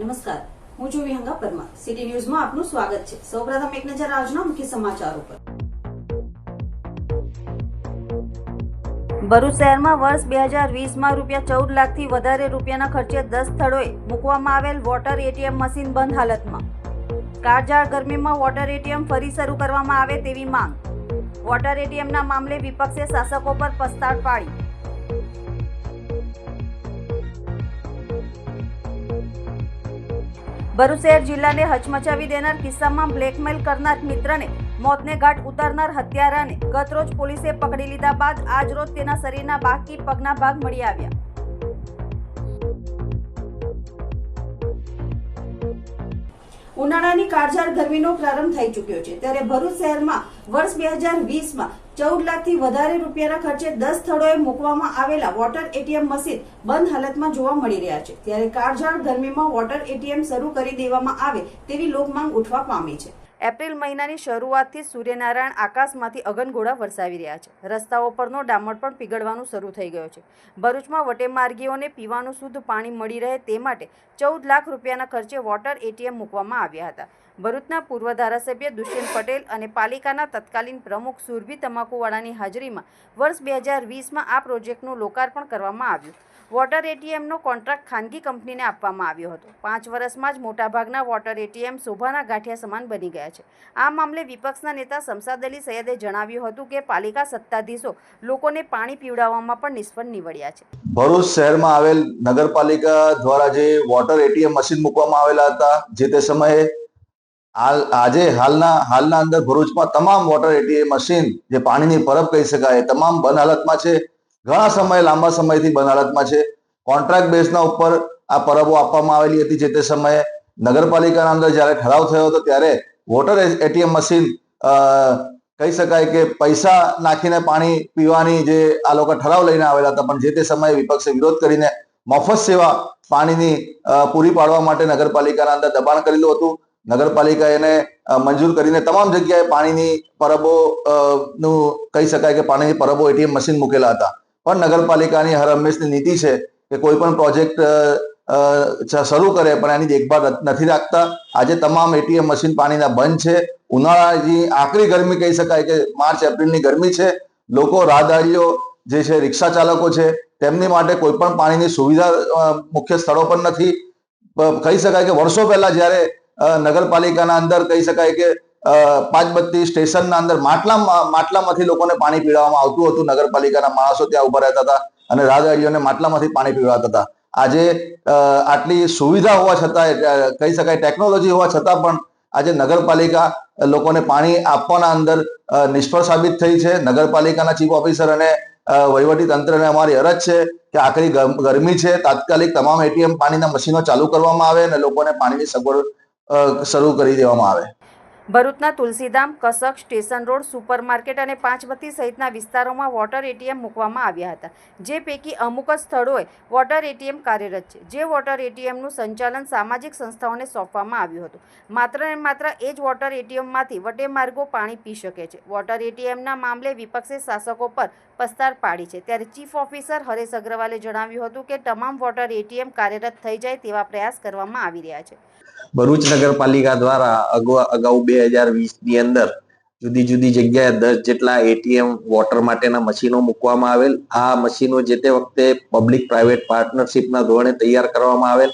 નમસ્કાર. હું છું વિહંગા પરમાર. સિટી ન્યૂઝમાં આપનું સ્વાગત છે. સૌપ્રથમ એક નજર આજના મુખ્ય સમાચારો પર. ભરૂચ શહેરમાં વર્ષ બે હજાર વીસમાં રૂપિયા ચૌદ લાખથી વધારે રૂપિયાના ખર્ચે દસ સ્થળોએ મૂકવામાં આવેલ વોટર એટીએમ મશીન બંધ હાલતમાં. કાળઝાળ ગરમીમાં વોટર એટીએમ ફરી શરૂ કરવામાં આવે તેવી માંગ. વોટર એટીએમના મામલે વિપક્ષે શાસકો પર પસ્તાળ પાડી. ભરૂચ જિલ્લાને હચમચાવી દેનાર કિસ્સામાં બ્લેકમેલ કરનાર મિત્રને મોતને ઘાટ ઉતારનાર હત્યારાને ગતરોજ પોલીસે પકડી લીધા બાદ આજરોજ તેના શરીરના બાકી પગના ભાગ મળી આવ્યા. ઉનાળાની કાળઝાળ ગરમીનો પ્રારંભ થઈ ચૂક્યો છે. ત્યારે ભરૂચ શહેરમાં વર્ષ બે હજાર વીસમાં ચૌદ લાખથી વધારે રૂપિયાના ખર્ચે દસ સ્થળોએ મૂકવામાં આવેલા વોટર એટીએમ મશીન બંધ હાલતમાં જોવા મળી રહ્યા છે. ત્યારે કાળઝાળ ગરમીમાં વોટર એટીએમ શરૂ કરી દેવામાં આવે તેવી લોકમાંગ ઉઠવા પામી છે. એપ્રિલ મહિનાની શરૂઆતથી સૂર્યનારાયણ આકાશમાંથી અગનગોળા વરસાવી રહ્યા છે. રસ્તાઓ પરનો ડામર પણ પીગળવાનું શરૂ થઈ ગયો છે. ભરૂચમાં વટેમાર્ગીઓને પીવાનું શુદ્ધ પાણી મળી રહે તે માટે ચૌદ લાખ રૂપિયાના ખર્ચે વોટર એટીએમ મૂકવામાં આવ્યા હતા. ભરૂચના પૂર્વ ધારાસભ્ય દુષ્યંત પટેલ અને પાલિકાના તત્કાલીન પ્રમુખ સુરભી તમાકુવાળાની હાજરીમાં વર્ષ બે હજાર વીસમાં આ પ્રોજેક્ટનું લોકાર્પણ કરવામાં આવ્યું. વોટર એટીએમનો કોન્ટ્રાક્ટ ખાનગી કંપનીને આપવામાં આવ્યો હતો. પાંચ વર્ષમાં જ મોટાભાગના વોટર એટીએમ શોભાના ગાંઠિયા સમાન બની ગયા છે. આ મામલે વિપક્ષના નેતા શમસાદ અલી સૈયદે જણાવ્યું હતું કે પાલિકા સત્તાધીશો લોકોને પાણી પીવડાવવામાં પણ નિષ્ફળ નીવડ્યા છે. ભરૂચ શહેરમાં આવેલ નગરપાલિકા દ્વારા જે વોટર એટીએમ મશીન મૂકવામાં આવેલા હતા, જે તે સમયે હાલ, આજે હાલના હાલના અંદર ભરૂચમાં તમામ વોટર એટીએમ મશીન જે પાણીની પરબ કહી શકાય તમામ બંધ હાલતમાં છે. ઘણા સમય, લાંબા સમયથી બંધ હાલતમાં છે. કોન્ટ્રાક્ટ બેઝના ઉપર આ પરબો આપવામાં આવેલી હતી જે તે સમયે નગરપાલિકાના અંદર જ્યારે ઠરાવ થયો હતો, ત્યારે વોટર એટીએમ મશીન કહી શકાય કે પૈસા નાખીને પાણી પીવાની જે આ લોકો ઠરાવ લઈને આવેલા હતા, પણ જે તે સમયે વિપક્ષે વિરોધ કરીને મફત સેવા પાણીની પૂરી પાડવા માટે નગરપાલિકાના અંદર દબાણ કરેલું હતું. નગરપાલિકા એને મંજૂર કરીને તમામ જગ્યાએ પાણીની પરબો નું કહી શકાય કે પાણીની પરબો એટીએમ મશીન મૂકેલા હતા. પણ નગરપાલિકાની હર હંમેશની નીતિ છે કે કોઈ પણ પ્રોજેક્ટ શરૂ કરે પણ એની દેખભાળ નથી રાખતા. આજે તમામ એટીએમ મશીન પાણીના બંધ છે. ઉનાળાની આકરી ગરમી કહી શકાય કે માર્ચ, એપ્રિલની ગરમી છે. લોકો રાહદારીઓ જે છે રિક્ષા ચાલકો છે, તેમની માટે કોઈ પણ પાણીની સુવિધા મુખ્ય સ્થળો પર નથી. કહી શકાય કે વર્ષો પહેલા જ્યારે નગરપાલિકાના અંદર કહી શકાય કે અ, પાંચબત્તી સ્ટેશનના અંદર માટલા માટલામાંથી લોકોને પાણી પીવડાવવામાં આવતું હતું. નગરપાલિકાના માણસો ત્યાં ઊભા રહેતા હતા અને રાહદારીઓને માટલામાંથી પાણી પીવડાવતા હતા. આજે આટલી સુવિધા હોવા છતાં કહી શકાય ટેકનોલોજી હોવા છતાં પણ આજે નગરપાલિકા લોકોને પાણી આપવાના અંદર નિષ્ફળ સાબિત થઈ છે. નગરપાલિકાના ચીફ ઓફિસર અને વહીવટી તંત્રને અમારી અરજ છે કે આખરી ગરમી છે. તાત્કાલિક તમામ એટીએમ પાણીના મશીનો ચાલુ કરવામાં આવે અને લોકોને પાણીની સગવડ શરૂ કરી દેવામાં આવે. ભરૂચના Tulsidham Kasak station road supermarket અને પાંચબત્તી સહિતના વિસ્તારોમાં વોટર એટીએમ મૂકવામાં આવ્યા હતા. જે પૈકી અમુક જ સ્થળોએ વોટર એટીએમ કાર્યરત છે. જે વોટર એટીએમનું સંચાલન સામાજિક સંસ્થાઓને સોંપવામાં આવ્યું હતું. માત્ર ને માત્ર એ જ વોટર એટીએમમાંથી વટેમાર્ગો પાણી પી શકે છે. વોટર એટીએમના મામલે વિપક્ષે શાસકો પર પસ્તાર પાડી છે. ત્યારે ચીફ ઓફિસર હરેશ અગ્રવાલે જણાવ્યું હતું કે તમામ વોટર એટીએમ કાર્યરત થઈ જાય તેવા પ્રયાસ કરવામાં આવી રહ્યા છે. ભરૂચ નગરપાલિકા દ્વારા અગાઉ બે હજાર વીસની અંદર જુદી જુદી જગ્યાએ દસ જેટલા એટીએમ વોટર માટેના મશીનો મૂકવામાં આવેલ. આ મશીનો જે તે વખતે પબ્લિક પ્રાઇવેટ પાર્ટનરશિપના ધોરણે તૈયાર કરવામાં આવેલ.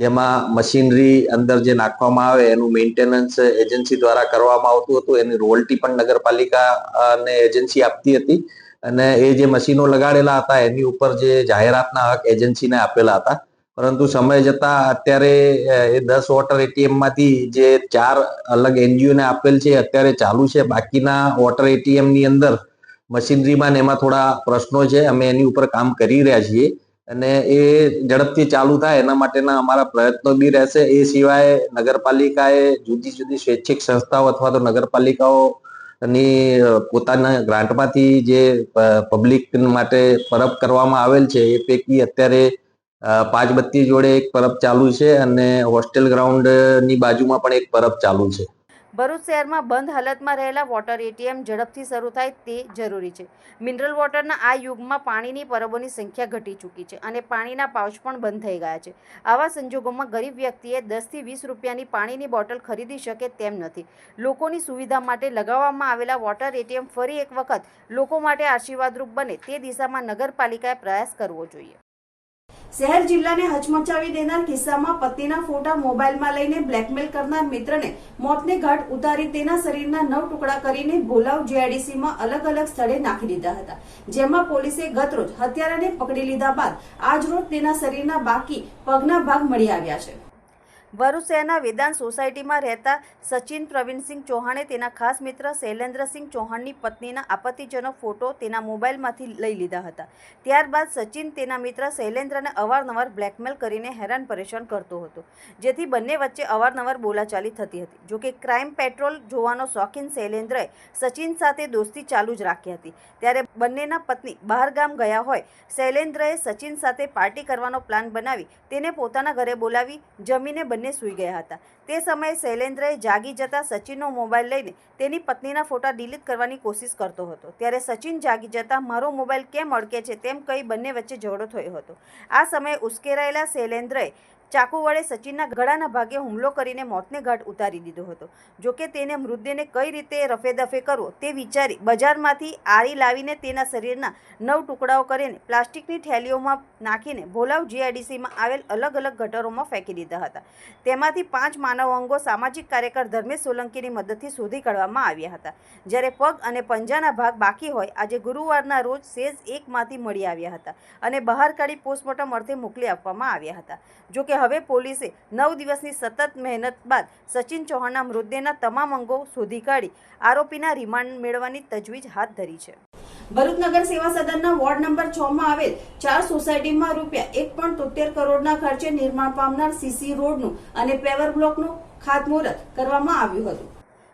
જેમાં મશીનરી અંદર જે નાખવામાં આવે એનું મેન્ટેનન્સ એજન્સી દ્વારા કરવામાં આવતું હતું. એની રોયલ્ટી પણ નગરપાલિકા અને એજન્સી આપતી હતી. અને એ જે મશીનો લગાડેલા હતા, એની ઉપર જે જાહેરાતના હક એજન્સીને આપેલા હતા. પરંતુ સમય જતા અત્યારે એ દસ વોટર એટીએમમાંથી જે ચાર અલગ એનજીઓ ને આપેલ છે અત્યારે ચાલુ છે. બાકીના વોટર એટીએમની અંદર મશીનરીમાં એમાં થોડા પ્રશ્નો છે. અમે એની ઉપર કામ કરી રહ્યા છીએ અને એ ઝડપથી ચાલુ થાય એના માટેના અમારા પ્રયત્નો બી રહેશે. એ સિવાય નગરપાલિકાએ જુદી જુદી સ્વૈચ્છિક સંસ્થાઓ અથવા તો નગરપાલિકાઓ ની પોતાના ગ્રાન્ટમાંથી જે પબ્લિક માટે પરબ કરવામાં આવેલ છે એ પૈકી અત્યારે અ, પાંચબત્તી જોડે એક પરબ ચાલુ છે અને હોસ્ટેલ ગ્રાઉન્ડની બાજુમાં પણ એક પરબ ચાલુ છે. ભરૂચ શહેરમાં બંધ હાલતમાં રહેલા વોટર એટીએમ ઝડપથી શરૂ થાય તે જરૂરી છે. મિનરલ વોટરના આ યુગમાં પાણીની પરબોની સંખ્યા ઘટી ચૂકી છે અને પાણીના પાઉચ પણ બંધ થઈ ગયા છે. આવા સંજોગોમાં ગરીબ વ્યક્તિએ દસથી વીસ રૂપિયાની પાણીની બોટલ ખરીદી શકે તેમ નથી. લોકોની સુવિધા માટે લગાવવામાં આવેલા વોટર એટીએમ ફરી એક વખત લોકો માટે આશીર્વાદરૂપ બને તે દિશામાં નગરપાલિકાએ પ્રયાસ કરવો જોઈએ. શહેર જિલ્લાને હચમચાવી દેનાર કિસ્સામાં પત્નીના ફોટા મોબાઈલમાં લઈને બ્લેકમેલ કરનાર મિત્રને મોતને ઘાટ ઉતારી તેના શરીરના નવ ટુકડા કરીને ભોલાવ જીઆઈડીસીમાં અલગ અલગ સ્થળે નાખી દીધા હતા. જેમાં પોલીસે ગતરોજ હત્યારાને પકડી લીધા બાદ આજરોજ તેના શરીરના બાકી પગના ભાગ મળી આવ્યા છે. શહેરના વેદાંત સોસાયટીમાં રહેતા સચિન પ્રવીણસિંહ ચૌહાણે તેના ખાસ મિત્ર શૈલેન્દ્રસિંહ ચૌહાણની પત્નીના આપત્તિજનક ફોટો તેના મોબાઈલમાંથી લઈ લીધા હતા. ત્યારબાદ સચિન તેના મિત્ર શૈલેન્દ્રને અવારનવાર બ્લેકમેલ કરીને હેરાન પરેશાન કરતો હતો. જેથી બંને વચ્ચે અવારનવાર બોલાચાલી થતી હતી. જોકે ક્રાઇમ પેટ્રોલ જોવાનો શોખીન શૈલેન્દ્રએ સચિન સાથે દોસ્તી ચાલુ જ રાખી હતી. ત્યારે બંનેના પત્ની બહાર ગામ ગયા હોય, શૈલેન્દ્રએ સચિન સાથે પાર્ટી કરવાનો પ્લાન બનાવી તેને પોતાના ઘરે બોલાવી જમીને બંને સૂઈ ગયા હતા. તે સમયે શૈલેન્દ્રએ જાગી જતા સચિનનો મોબાઈલ લઈને તેની પત્નીના ફોટા ડિલીટ કરવાની કોશિશ કરતો હતો. ત્યારે સચિન જાગી જતા, મારો મોબાઈલ કેમ અડકે છે? તેમ કહી બંને વચ્ચે ઝઘડો થયો હતો. આ સમયે ઉશ્કેરાયેલા શૈલેન્દ્રએ ચાકુ વડે સચિનના ગળાના ભાગે હુમલો કરીને મોતને ઘાટ ઉતારી દીધો હતો. જોકે તેને મૃતદેહને કઈ રીતે રફેદફે કરવો તે વિચારી બજારમાંથી આરી લાવીને તેના શરીરના નવ ટુકડાઓ કરીને પ્લાસ્ટિકની થેલીઓમાં નાખીને ભોલાવ જીઆઈડીસીમાં આવેલ અલગ અલગ ગટરોમાં ફેંકી દીધા હતા. તેમાંથી પાંચ માનવ અંગો સામાજિક કાર્યકર ધર્મેશ સોલંકીની મદદથી શોધી કાઢવામાં આવ્યા હતા. જ્યારે પગ અને પંજાના ભાગ બાકી હોય, આજે ગુરુવારના રોજ સેજ એકમાંથી મળી આવ્યા હતા અને બહાર કાઢી પોસ્ટમોર્ટમ અર્થે મોકલી આપવામાં આવ્યા હતા. જોકે હવે પોલીસે નવ દિવસની સતત મહેનત બાદ સચિન ચૌહાણના મૃતદેહના તમામ અંગો શોધી કાઢી આરોપીના રિમાન્ડ મેળવવાની તજવીજ હાથ ધરી છે. ભરૂચ નગર સેવા સદનના વોર્ડ નંબર છ માં આવેલ ચાર સોસાયટીમાં રૂપિયા એક પણ તોતેર કરોડના ખર્ચે નિર્માણ પામનાર સીસી રોડનું અને પેવર બ્લોકનું ખાતમુહૂર્ત કરવામાં આવ્યું હતું.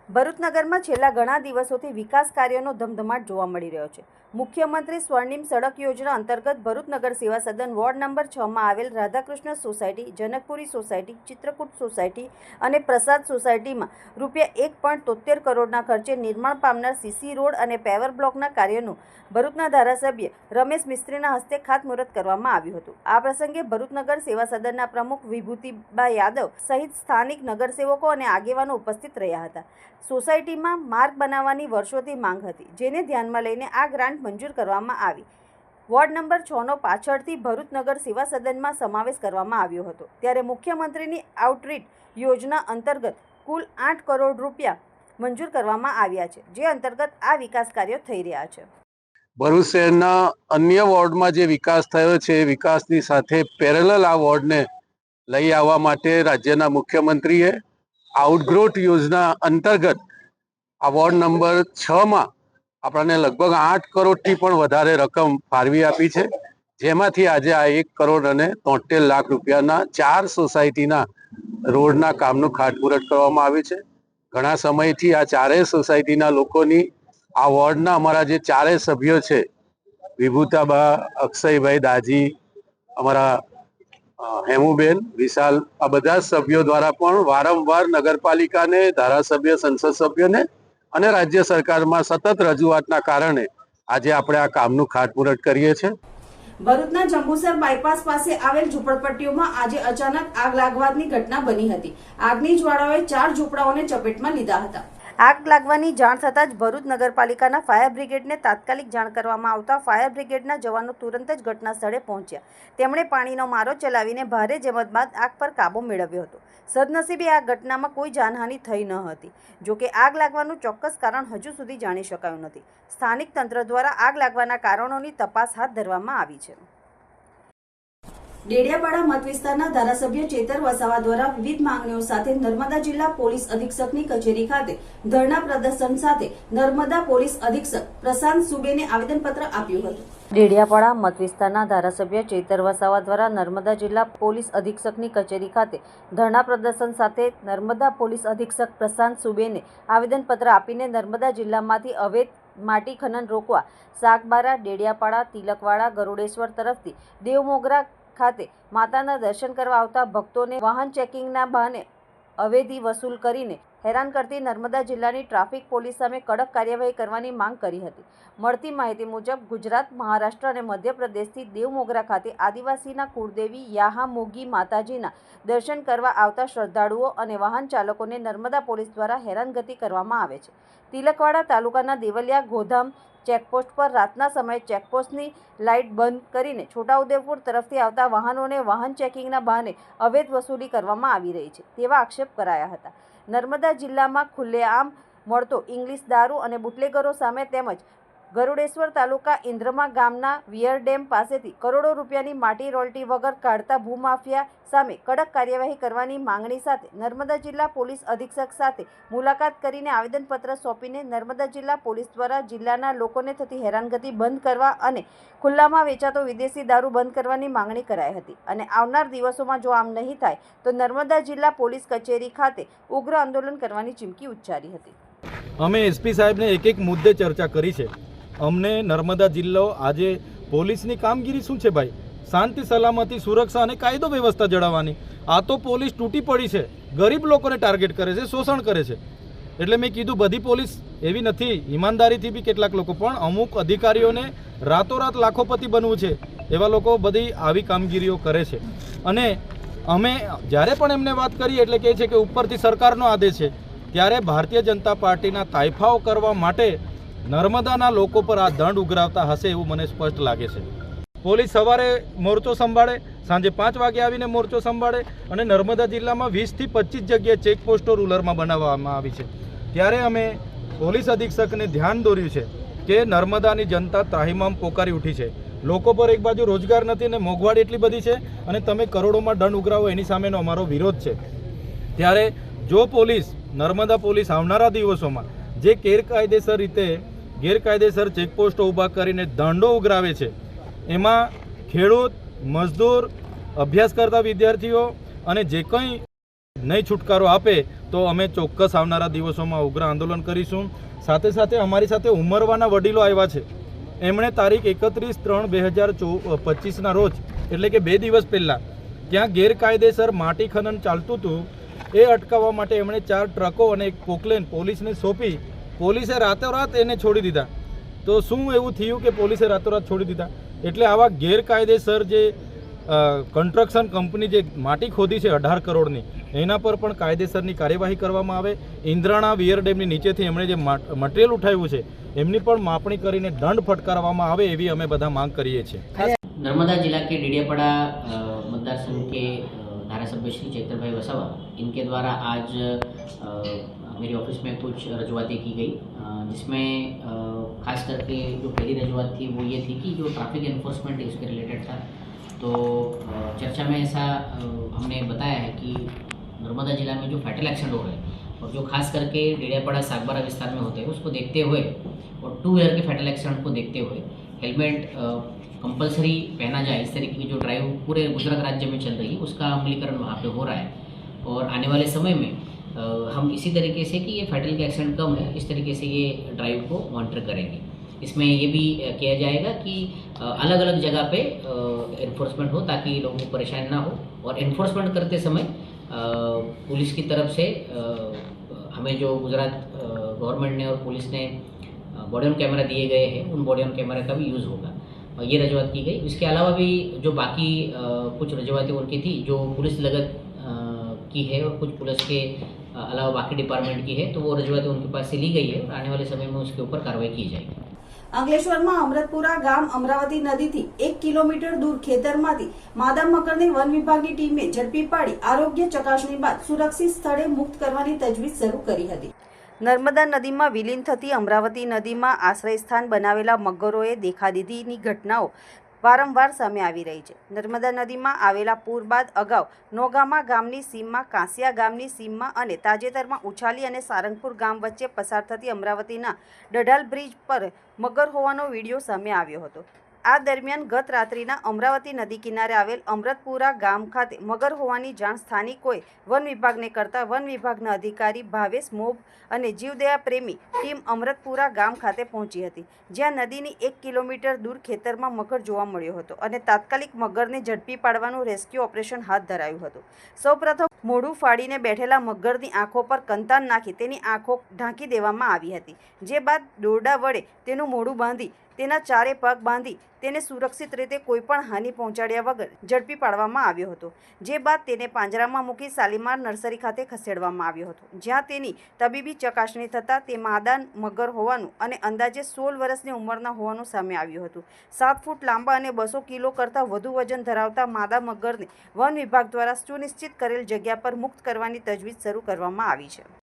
ભરૂચ નગરમાં છેલ્લા ઘણા દિવસોથી વિકાસ કાર્યોનો ધમધમાટ જોવા મળી રહ્યો છે. મુખ્યમંત્રી સ્વર્ણિમ સડક યોજના અંતર્ગત ભરૂચ નગર સદન વોર્ડ નંબર છમાં આવેલ Radhakrishna society, Janakpuri society, Chitrakoot society અને પ્રસાદ સોસાયટીમાં રૂપિયા એક પોઈન્ટ તોતેર કરોડના ખર્ચે નિર્માણ પામનાર સીસી રોડ અને પેવર બ્લોકના કાર્યનું ભરૂચના ધારાસભ્ય રમેશ મિસ્ત્રીના હસ્તે ખાતમુહૂર્ત કરવામાં આવ્યું હતું. આ પ્રસંગે ભરૂચ નગર સેવા સદનના પ્રમુખ વિભૂતિબા યાદવ સહિત સ્થાનિક નગરસેવકો અને આગેવાનો ઉપસ્થિત રહ્યા હતા. સોસાયટીમાં માર્ગ બનાવવાની વર્ષોથી માંગ હતી, જેને ધ્યાનમાં લઈને આ ગ્રાન્ટ મંજૂર કરવામાં આવી. વોર્ડ નંબર છનો પાછળથી ભરૂચનગર સેવા સદનમાં સમાવેશ કરવામાં આવ્યો હતો. ત્યારે મુખ્યમંત્રીની આઉટરીચ યોજના અંતર્ગત કુલ આઠ કરોડ રૂપિયા મંજૂર કરવામાં આવ્યા છે, જે અંતર્ગત આ વિકાસ કાર્યો થઈ રહ્યા છે. ભરૂચ શહેરના અન્ય વોર્ડમાં જે વિકાસ થયો છે, એ વિકાસની સાથે પેરેલલ આ વોર્ડને લઈ આવવા માટે રાજ્યના મુખ્યમંત્રીએ આઉટગ્રોથ યોજના અંતર્ગત આ વોર્ડ નંબર છમાં આપણને લગભગ આઠ કરોડથી પણ વધારે રકમ ફાળવી આપી છે. જેમાંથી આજે આ એક કરોડ અને તોતેર લાખ રૂપિયાના ચાર સોસાયટીના રોડના કામનું ખાતમુહૂર્ત કરવામાં આવ્યું છે. ઘણા સમયથી આ ચારેય સોસાયટીના લોકોની આ વોર્ડના અમારા જે ચારેય સભ્યો છે, વિભૂતાબા, અક્ષયભાઈ દાજી, અમારા હેમુબેન, વિશાલ, આ બધા સભ્યો દ્વારા પણ વારંવાર નગરપાલિકાને, ધારાસભ્ય, સંસદ સભ્યોને અને રાજ્ય સરકારમાં સતત રજૂઆતના કારણે આજે આપણે આ કામનું ખાતમુહૂર્ત કરીએ છીએ. ભરૂચના જંબુસર બાયપાસ પાસે આવેલ ઝૂંપડપટ્ટીઓમાં આજે અચાનક આગ લાગવાની ઘટના બની હતી. આગની જ્વાળાઓએ ચાર ઝૂંપડાઓને ચપેટમાં લીધા હતા. આગ લાગવાની જાણ થતાં જ ભરૂચ નગરપાલિકાના ફાયર બ્રિગેડને તાત્કાલિક જાણ કરવામાં આવતા ફાયર બ્રિગેડના જવાનો તુરંત જ ઘટના સ્થળે પહોંચ્યા. તેમણે પાણીનો મારો ચલાવીને ભારે જહેમત બાદ આગ પર કાબુ મેળવ્યો હતો. સદનસીબે આ ઘટનામાં કોઈ જાનહાનિ થઈ ન હતી. જોકે આગ લાગવાનું ચોક્કસ કારણ હજુ સુધી જાણી શકાયું નથી. સ્થાનિક તંત્ર દ્વારા આગ લાગવાના કારણોની તપાસ હાથ ધરવામાં આવી છે. ડેડિયાપાડા મત વિસ્તારના ધારાસભ્ય ચેતર વસાવા દ્વારા વિવિધ માંગણીઓ સાથે નર્મદા જિલ્લા પોલીસ અધિક્ષકની કચેરી ખાતે ધરણા પ્રદર્શન સાથે નર્મદા પોલીસ અધિક્ષક પ્રશાંત સુબેને આવેદનપત્ર આપ્યું હતું. ડેડિયાપાડા મત વિસ્તારના ધારાસભ્ય ચેતર વસાવા દ્વારા નર્મદા જિલ્લા પોલીસ અધિક્ષકની કચેરી ખાતે ધરણા પ્રદર્શન સાથે નર્મદા પોલીસ અધિક્ષક પ્રશાંત સુબેને આવેદનપત્ર આપીને નર્મદા જિલ્લામાંથી અવૈધ માટી ખનન રોકવા સાગબારા, ડેડિયાપાડા, તિલકવાડા, ગરુડેશ્વર તરફથી દેવમોગરા ખાતે માતાના દર્શન કરવા આવતા ભક્તોને વાહન ચેકિંગના બહાને અવેધી વસૂલ કરીને હેરાન કરતી નર્મદા જિલ્લાની ટ્રાફિક પોલીસ સામે કડક કાર્યવાહી કરવાની માંગ કરી હતી. મળતી માહિતી મુજબ, ગુજરાત, મહારાષ્ટ્ર અને મધ્યપ્રદેશથી દેવમોગરા ખાતે આદિવાસીના કુળદેવી યાહામોગી માતાજીના દર્શન કરવા આવતા શ્રદ્ધાળુઓ અને વાહન ચાલકોને નર્મદા પોલીસ દ્વારા હેરાનગતિ કરવામાં આવે છે. તિલકવાડા તાલુકાના દેવલિયા ગોધામ ચેકપોસ્ટ પર રાતના સમયે ચેકપોસ્ટની લાઇટ બંધ કરીને છોટાઉદેપુર તરફથી આવતા વાહનોને વાહન ચેકિંગના બહાને અવૈધ વસૂલી કરવામાં આવી રહી છે તેવા આક્ષેપ કરાયા હતા. નર્મદા જિલ્લામાં ખુલ્લેઆમ મળતો ઇંગ્લિશ દારૂ અને બુટલેગરો સામે તેમજ ગરુડેશ્વર તાલુકા ઇન્દ્રમા ગામના વિયર ડેમ પાસેથી કરોડો રૂપિયાની માટી રોયલ્ટી વગર કાઢતા ભૂમાફિયા સામે કડક કાર્યવાહી કરવાની માંગણી સાથે નર્મદા જિલ્લા પોલીસ અધિક્ષક સાથે મુલાકાત કરીને આવેદનપત્ર સોંપીને નર્મદા જિલ્લા પોલીસ દ્વારા જિલ્લાના લોકોને થતી હેરાનગતિ બંધ કરવા અને ખુલ્લામાં વેચાતો વિદેશી દારૂ બંધ કરવાની માંગણી કરાઈ હતી. અને આવનાર દિવસોમાં જો આમ નહીં થાય, તો નર્મદા જિલ્લા પોલીસ કચેરી ખાતે ઉગ્ર આંદોલન કરવાની ચીમકી ઉચ્ચારી હતી. અમે એસપી સાહેબને એક એક મુદ્દે ચર્ચા કરી છે. અમને નર્મદા જિલ્લો આજે પોલીસની કામગીરી શું છે ભાઈ? શાંતિ, સલામતી, સુરક્ષા અને કાયદો વ્યવસ્થા જળવવાની. આ તો પોલીસ તૂટી પડી છે. ગરીબ લોકોને ટાર્ગેટ કરે છે, શોષણ કરે છે. એટલે મેં કીધું બધી પોલીસ એવી નથી. ઈમાનદારીથી બી કેટલાક લોકો પણ અમુક અધિકારીઓને રાતોરાત લાખોપતિ બનવું છે, એવા લોકો બધી આવી કામગીરીઓ કરે છે. અને અમે જ્યારે પણ એમને વાત કરીએ એટલે કહે છે કે ઉપરથી સરકારનો આદેશ છે, ત્યારે ભારતીય જનતા પાર્ટીના તાઇફાઓ કરવા માટે નર્મદાના લોકો પર આ દંડ ઉઘરાવતા હશે એવું મને સ્પષ્ટ લાગે છે. પોલીસ સવારે મોરચો સંભાળે, સાંજે પાંચ વાગે આવીને મોરચો સંભાળે અને નર્મદા જિલ્લામાં વીસથી પચીસ જગ્યાએ ચેકપોસ્ટો રૂલરમાં બનાવવામાં આવી છે. ત્યારે અમે પોલીસ અધિક્ષકને ધ્યાન દોર્યું છે કે નર્મદાની જનતા ત્રાહિમામ પોકારી ઉઠી છે. લોકો પર એક બાજુ રોજગાર નથી અને મોંઘવારી એટલી બધી છે અને તમે કરોડોમાં દંડ ઉઘરાવો એની સામેનો અમારો વિરોધ છે. ત્યારે જો પોલીસ, નર્મદા પોલીસ આવનારા દિવસોમાં જે ગેરકાયદેસર રીતે ગેરકાયદેસર ચેકપોસ્ટો ઊભા કરીને દંડો ઉઘરાવે છે, એમાં ખેડૂત, મજદૂર, અભ્યાસ કરતા વિદ્યાર્થીઓ અને જે કંઈ નહીં છુટકારો આપે તો અમે ચોક્કસ આવનારા દિવસોમાં ઉગ્ર આંદોલન કરીશું. સાથે સાથે અમારી સાથે ઉમરવાના વડીલો આવ્યા છે. એમણે તારીખ એકત્રીસ ત્રણ બે હજાર ચો પચીસના રોજ, એટલે કે બે દિવસ પહેલાં ત્યાં ગેરકાયદેસર માટી ખનન ચાલતું હતું એ અટકાવવા માટે એમણે ચાર ટ્રકો અને એક પોકલેન પોલીસને સોંપી. પોલીસે રાતોરાત એને છોડી દીધા. તો શું એવું થયું કે પોલીસે રાતોરાત છોડી દીધા? એટલે આવા ગેરકાયદેસર જે કન્સ્ટ્રક્શન કંપની જે માટી ખોદી છે અઢાર કરોડની, એના પર પણ કાયદેસરની કાર્યવાહી કરવામાં આવે. ઇન્દ્રાણા વિયર ડેમની નીચેથી એમણે જે મટીરિયલ ઉઠાવ્યું છે, એમની પણ માપણી કરીને દંડ ફટકારવામાં આવે એવી અમે બધા માંગ કરીએ છીએ. નર્મદા જિલ્લા કે ડેડિયાપાડા મતદાર કે धारासभ्य श्री चैत्रभाई वसावा, इनके द्वारा आज मेरी ऑफ़िस में कुछ रजुआतें की गई जिसमें खास करके जो पहली रजुआत थी वो ये थी कि जो ट्रैफ़िक एनफोर्समेंट है उसके रिलेटेड था। तो चर्चा में ऐसा हमने बताया है कि नर्मदा जिला में जो फैटल एक्सीडेंट हो रहे हैं और जो खास करके डेडियापाड़ा सागबारा विस्तार में होते हैं, उसको देखते हुए और टू व्हीलर के फैटल एक्सीडेंट को देखते हुए हेलमेट कंपलसरी पहना जाए। इस तरीके की जो ड्राइव पूरे गुजरात राज्य में चल रही है उसका अमलीकरण वहाँ पे हो रहा है। और आने वाले समय में अ, हम इसी तरीके से कि ये फैटल के एक्सीडेंट कम हो इस तरीके से ये ड्राइव को मॉनिटर करेंगे। इसमें ये भी किया जाएगा कि अलग अलग जगह पे इन्फोर्समेंट हो ताकि लोगों को परेशान ना हो। और इन्फोर्समेंट करते समय पुलिस की तरफ़ से हमें जो गुजरात गवर्नमेंट ने और पुलिस ने बॉडी ऑन कैमरा दिए गए हैं उन बॉडी ऑन कैमरा का भी यूज़ होगा और ये रजूआत की गई इसके अलावा भी जो बाकी अ, कुछ रजूआतें उनकी थी जो पुलिस लगत अ, की है और कुछ पुलिस के अ, अलावा बाकी डिपार्टमेंट की है तो वो रजूआतें उनके पास से ली गई है और आने वाले समय में उसके ऊपर कार्रवाई की जाएगी અંકલેશ્વરમાં અમરતપુરા ગામ અમરાવતી નદીથી એક કિલોમીટર દૂર ખેતરમાંથી માદા મકરને વન વિભાગની ટીમે ઝડપી પાડી આરોગ્ય ચકાસણી બાદ સુરક્ષિત સ્થળે મુક્ત કરવાની તજવીજ શરૂ કરી હતી નર્મદા નદીમાં વિલીન થતી અમરાવતી નદીમાં આશ્રયસ્થાન બનાવેલા મગરોએ દેખાદીધીની ઘટનાઓ વારંવાર સામે આવી રહી છે. નર્મદા નદીમાં આવેલા પૂર બાદ અગાઉ નોગામા ગામની સીમમાં, કાંસિયા ગામની સીમમાં અને તાજેતરમાં ઉછાલી અને સારંગપુર ગામ વચ્ચે પસાર થતી અમરાવતીના ડઢાલ બ્રિજ પર મગર હોવાનો વીડિયો સામે આવ્યો હતો. આ દરમિયાન ગત રાત્રિના અમરાવતી નદી કિનારે આવેલ અમૃતપુરા ગામ ખાતે મગર હોવાની જાણ સ્થાનિકોએ વન વિભાગને કરતા વન વિભાગના અધિકારી ભાવેશ મોબ અને જીવદયા પ્રેમી ટીમ અમૃતપુરા ગામ ખાતે પહોંચી હતી, જ્યાં નદીની એક કિલોમીટર દૂર ખેતરમાં મગર જોવા મળ્યો હતો અને તાત્કાલિક મગરને ઝડપી પાડવાનું રેસ્ક્યુ ઓપરેશન હાથ ધરાયું હતું. સૌપ્રથમ મોઢું ફાડીને બેઠેલા મગરની આંખો પર કંતાન નાખી તેની આંખો ઢાંકી દેવામાં આવી હતી, જે બાદ દોરડા વડે તેનું મોઢું બાંધી તેના ચારે પગ બાંધી તેને સુરક્ષિત રીતે કોઈપણ હાનિ પહોંચાડ્યા વગર ઝડપી પાડવામાં આવ્યો હતો. જે બાદ તેને પાંજરામાં મૂકી શાલીમાર નર્સરી ખાતે ખસેડવામાં આવ્યો હતો. જ્યાં તેની તબીબી ચકાસણી થતાં તે માદા મગર હોવાનું અને અંદાજે સોળ વર્ષની ઉંમરના હોવાનું સામે આવ્યું હતું. સાત ફૂટ લાંબા અને બસો કિલો કરતાં વધુ વજન ધરાવતા માદા મગરને વન વિભાગ દ્વારા સુનિશ્ચિત કરેલ જગ્યા પર મુક્ત કરવાની તજવીજ શરૂ કરવામાં આવી છે.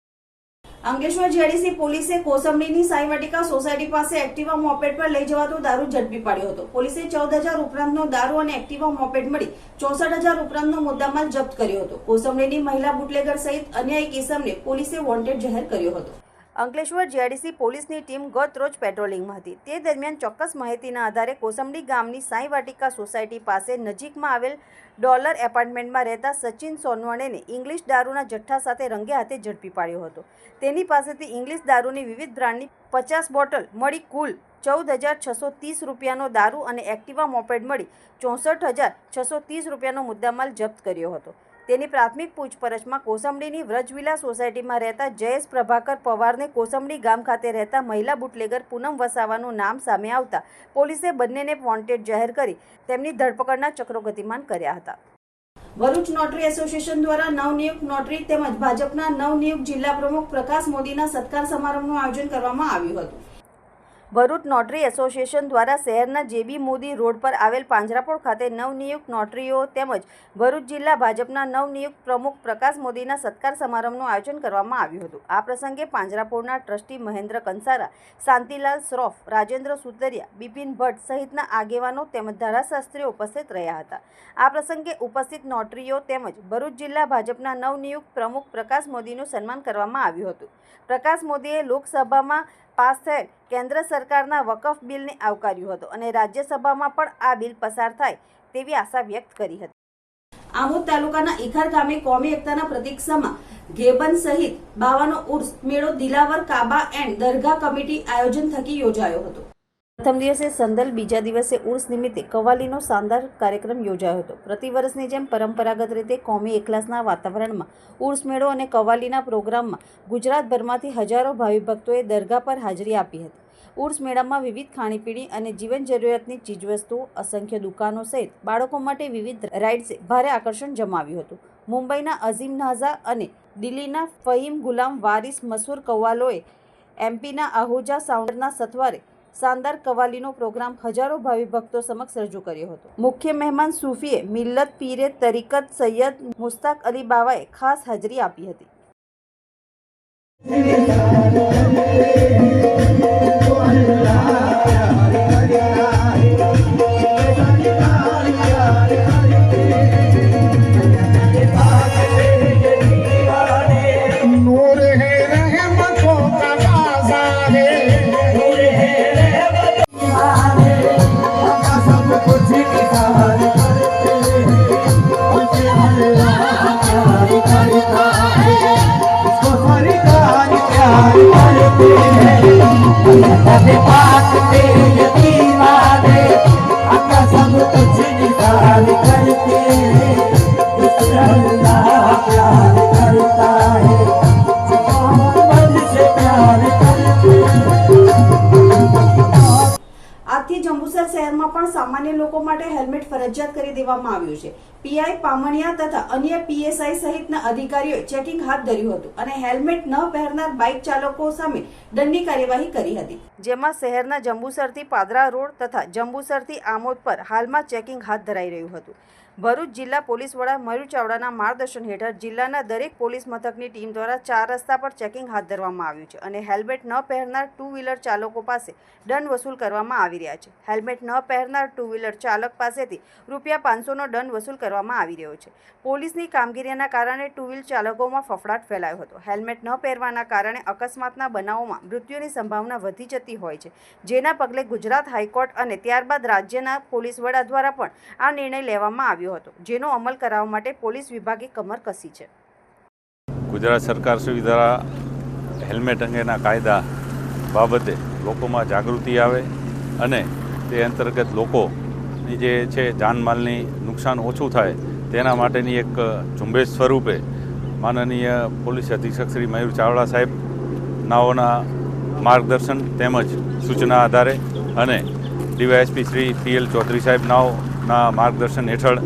અંકલેશ્વર જેડીસી પોલીસે કોસંબડીની સાઈ વાટિકા સોસાયટી પાસે એક્ટિવા મોપેડ પર લઈ જવાતો દારૂ ઝડપી પાડ્યો હતો. પોલીસે ચૌદ હજાર ઉપરાંતનો દારૂ અને એક્ટિવા મોપેડ મળી ચોસઠ હજાર ઉપરાંતનો મુદ્દામાલ જપ્ત કર્યો હતો. કોસંબડીની મહિલા બુટલેગર સહિત અન્ય એક ઇસમને પોલીસે વોન્ટેડ જાહેર કર્યો હતો. અંકલેશ્વર જીઆઈડીસી પોલીસની ટીમ ગત રોજ પેટ્રોલિંગમાં હતી. તે દરમિયાન ચોક્કસ માહિતીના આધારે કોસંબડી ગામની સાંઈ વાટિકા સોસાયટી પાસે નજીકમાં આવેલ ડોલર એપાર્ટમેન્ટમાં રહેતા સચિન સોનવણેને ઇંગ્લિશ દારૂના જથ્થા સાથે રંગે હાથે ઝડપી પાડ્યો હતો. તેની પાસેથી ઇંગ્લિશ દારૂની વિવિધ બ્રાન્ડની પચાસ બોટલ મળી કુલ ચૌદ હજાર છસો ત્રીસ રૂપિયાનો દારૂ અને એક્ટિવા મોપેડ મળી ચોસઠ હજાર છસો ત્રીસ રૂપિયાનો મુદ્દામાલ જપ્ત કર્યો હતો. તેની પ્રાથમિક પૂછપરછમાં કોસંબડીની વ્રજવિલા સોસાયટીમાં રહેતા જયેશ પ્રભાકર પવારને કોસંબડી ગામ ખાતે રહેતા મહિલા બુટલેગર પૂનમ વસાવાનું નામ સામે આવતા પોલીસે બંનેને વોન્ટેડ જાહેર કરી તેમની ધરપકડના ચક્રો ગતિમાન કર્યા હતા. ભરૂચ નોટરી એસોસિએશન દ્વારા નવનિયુક્ત નોટરી તેમજ ભાજપના નવનિયુક્ત જિલ્લા પ્રમુખ પ્રકાશ મોદીના સત્કાર સમારંભનું આયોજન કરવામાં આવ્યું હતું. ભરૂચ નોટરી એસોસિએશન દ્વારા શહેરના જેબી મોદી રોડ પર આવેલ પાંજરાપોળ ખાતે નવનિયુક્ત નોટરીઓ તેમજ ભરૂચ જિલ્લા ભાજપના નવનિયુક્ત પ્રમુખ પ્રકાશ મોદીના સત્કાર સમારંભનું આયોજન કરવામાં આવ્યું હતું. આ પ્રસંગે પાંજરાપોળના ટ્રસ્ટી મહેન્દ્ર કંસારા, શાંતિલાલ શ્રોફ, રાજેન્દ્ર સુતરિયા બિપિન ભટ્ટ સહિતના આગેવાનો તેમજ ધારાશાસ્ત્રીઓ ઉપસ્થિત રહ્યા હતા. આ પ્રસંગે ઉપસ્થિત નોટરીઓ તેમજ ભરૂચ જિલ્લા ભાજપના નવનિયુક્ત પ્રમુખ પ્રકાશ મોદીનું સન્માન કરવામાં આવ્યું હતું. પ્રકાશ મોદીએ લોકસભામાં પાસ થયેલ કેન્દ્ર સરકારના વકફ બિલને આવકાર્યું હતું અને રાજ્યસભામાં પણ આ બિલ પસાર થાય તેવી આશા વ્યક્ત કરી હતી. આમોદ તાલુકાના ઇખર ગામે કોમી એકતાના પ્રતીક્ષામાં ઘેબન સહિત બાવાનો ઉર્સ મેળો દિલાવર, કાબા એન્ડ દરગાહ કમિટી આયોજન થકી યોજાયો હતો. પ્રથમ દિવસે સંદલ, બીજા દિવસે ઉર્સ નિમિત્તે કવાલીનો શાનદાર કાર્યક્રમ યોજાયો હતો. પ્રતિ વર્ષની જેમ પરંપરાગત રીતે કોમી એકલાસના વાતાવરણમાં ઉર્સ મેળો અને કવાલીના પ્રોગ્રામમાં ગુજરાતભરમાંથી હજારો ભાવિભક્તોએ દરગાહ પર હાજરી આપી હતી. ઉર્સ મેળામાં વિવિધ ખાણીપીણી અને જીવન જરૂરિયાતની ચીજવસ્તુઓ, અસંખ્ય દુકાનો સહિત બાળકો માટે વિવિધ રાઇડ્સે ભારે આકર્ષણ જમાવ્યું હતું. મુંબઈના અઝીમ નાઝા અને દિલ્હીના ફહીમ ગુલામ વારિસ મસૂર કવ્વાલોએ એમપીના આહુજા સાઉન્ડના સથવારે શાનદાર કવાલીનો પ્રોગ્રામ હજારો ભાવિ ભક્તો સમક્ષ રજૂ કર્યો હતો. મુખ્ય મહેમાન સૂફીએ મિલ્લત પીરે તરીકત સૈયદ મુસ્તાક અલી બાવાએ ખાસ હાજરી આપી હતી. Deve quatro beijos કરી દેવામાં આવ્યું છે. પીઆઈ પામણિયા તથા અન્ય પીએસઆઈ સહિતના અધિકારીઓએ ચેકિંગ હાથ ધર્યું હતું અને હેલ્મેટ ન પહેરનાર બાઇક ચાલકો સામે દંડની કાર્યવાહી કરી હતી. જેમાં શહેરના જંબુસરથી પાદરા રોડ તથા જંબુસરથી આમોદ પર હાલમાં ચેકિંગ હાથ ધરાઈ રહ્યું હતું. ભરૂચ જિલ્લા પોલીસ વડા મયુર ચાવડાના માર્ગદર્શન હેઠળ જિલ્લાના દરેક પોલીસ મથકની ટીમ દ્વારા ચાર રસ્તા પર ચેકિંગ હાથ ધરવામાં આવ્યું છે અને હેલ્મેટ ન પહેરનાર ટુ વ્હીલર ચાલકો પાસે દંડ વસૂલ કરવામાં આવી રહ્યા છે. હેલ્મેટ ન પહેરનાર ટુ વ્હીલર ચાલક પાસેથી રૂપિયા પાંચસોનો દંડ વસૂલ કરવામાં આવી રહ્યો છે. પોલીસની કામગીરીના કારણે ટુ વ્હીલ ચાલકોમાં ફફડાટ ફેલાયો હતો. હેલ્મેટ ન પહેરવાના કારણે અકસ્માતના બનાવોમાં મૃત્યુની સંભાવના વધી જતી હોય છે. જેના પગલે ગુજરાત હાઈકોર્ટ અને ત્યારબાદ રાજ્યના પોલીસ વડા દ્વારા પણ આ નિર્ણય લેવામાં આવ્યો હતો, જેનો અમલ કરાવવા માટે પોલીસ વિભાગે કમર કસી છે. ગુજરાત સરકાર શ્રી દ્વારા હેલ્મેટ અંગેના કાયદા બાબતે લોકોમાં જાગૃતિ આવે અને તે અંતર્ગત લોકોની જે છે જાનમાલની નુકસાન ઓછું થાય તેના માટેની એક ઝુંબેશ સ્વરૂપે માનનીય પોલીસ અધિક્ષક શ્રી મયુર ચાવડા સાહેબ નાઓના માર્ગદર્શન તેમજ સૂચના આધારે અને DYSP Shri P L Chaudhary સાહેબ નાઓના માર્ગદર્શન હેઠળ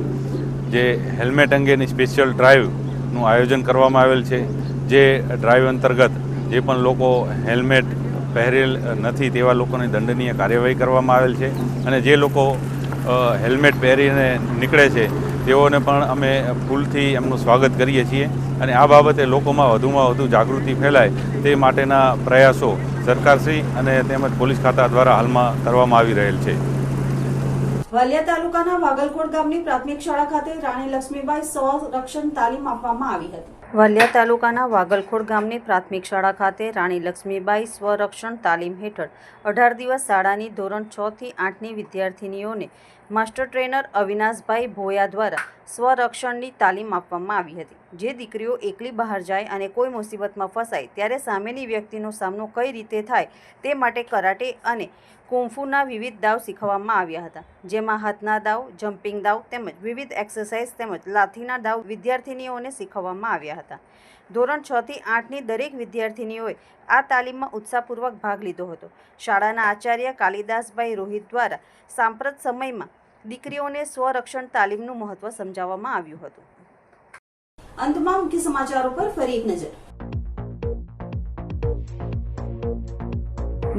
જે હેલ્મેટ અંગેની સ્પેશિયલ ડ્રાઈવનું આયોજન કરવામાં આવેલ છે, જે ડ્રાઈવ અંતર્ગત જે પણ લોકો હેલ્મેટ પહેરેલ નથી તેવા લોકોની દંડનીય કાર્યવાહી કરવામાં આવેલ છે અને જે લોકો હેલ્મેટ પહેરીને નીકળે છે તેઓને પણ અમે ફૂલથી એમનું સ્વાગત કરીએ છીએ અને આ બાબતે લોકોમાં વધુમાં વધુ જાગૃતિ ફેલાય તે માટેના પ્રયાસો સરકારશ્રી અને તેમજ પોલીસ ખાતા દ્વારા હાલમાં કરવામાં આવી રહેલ છે. વાલિયા તાલુકાના વાગલકોટ ગામની પ્રાથમિક શાળા ખાતે રાણી લક્ષ્મીબાઈ સંરક્ષણ તાલીમ આપવામાં આવી હતી. વાલિયા તાલુકાના વાગલખોડ ગામની પ્રાથમિક શાળા ખાતે રાણી લક્ષ્મીબાઈ સ્વરક્ષણ તાલીમ હેઠળ અઢાર દિવસ શાળાની ધોરણ છ થી આઠની વિદ્યાર્થિનીઓને માસ્ટર ટ્રેનર અવિનાશભાઈ ભોયા દ્વારા સ્વરક્ષણની તાલીમ આપવામાં આવી હતી. જે દીકરીઓ એકલી બહાર જાય અને કોઈ મુસીબતમાં ફસાય, ત્યારે સામેની વ્યક્તિનો સામનો કઈ રીતે થાય તે માટે કરાટે અને કુંફુના વિવિધ દાવ શીખવવામાં આવ્યા હતા. જેમાં હાથના દાવ, જમ્પિંગ દાવ તેમજ વિવિધ એક્સરસાઇઝ તેમજ લાઠીના દાવ વિદ્યાર્થિનીઓને શીખવવામાં આવ્યા હતા. ધોરણ છ થી આઠની દરેક વિદ્યાર્થિનીઓએ આ તાલીમમાં ઉત્સાહપૂર્વક ભાગ લીધો હતો. શાળાના આચાર્ય કાલિદાસભાઈ રોહિત દ્વારા સાંપ્રત સમયમાં દીકરીઓને સ્વરક્ષણ તાલીમનું મહત્વ સમજાવવામાં આવ્યું હતું. અંતમાં મુખ્ય સમાચારો પર ફરી એક નજર.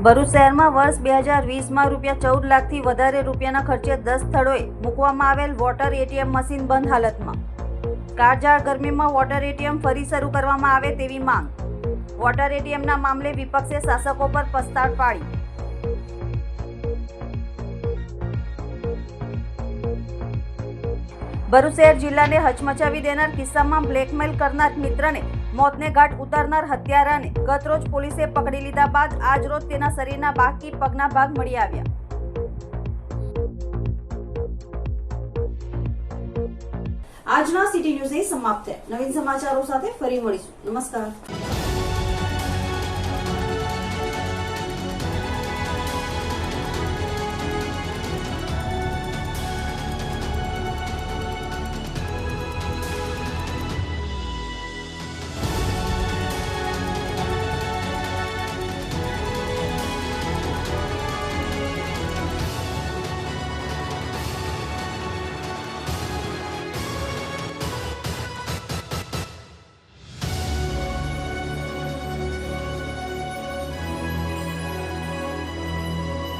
ભરૂચ શહેરમાં વર્ષ બે હજાર વીસમાં રૂપિયા ચૌદ લાખથી વધારે રૂપિયાના ખર્ચે દસ સ્થળોએ મૂકવામાં આવેલ વોટર એટીએમ મશીન બંધ હાલતમાં. કાળઝાળ ગરમીમાં વોટર એટીએમ ફરી શરૂ કરવામાં આવે તેવી માંગ. વોટર એટીએમના મામલે વિપક્ષે શાસકો પર પસ્તાળ પાડી. ભરૂચ શહેર જિલ્લાને હચમચાવી દેનાર કિસ્સામાં બ્લેકમેલ કરનાર મિત્રને મોતને ઘાટ ઉતારનાર હત્યારાને ગતરોજ પોલીસે પકડી લીધા બાદ આજ રોજ તેના શરીરના બાકી પગના ભાગ મળી આવ્યા. આજના સિટી ન્યૂઝ સમાપ્ત નવીન સમાચારો સાથે ફરી મળીશું. નમસ્કાર.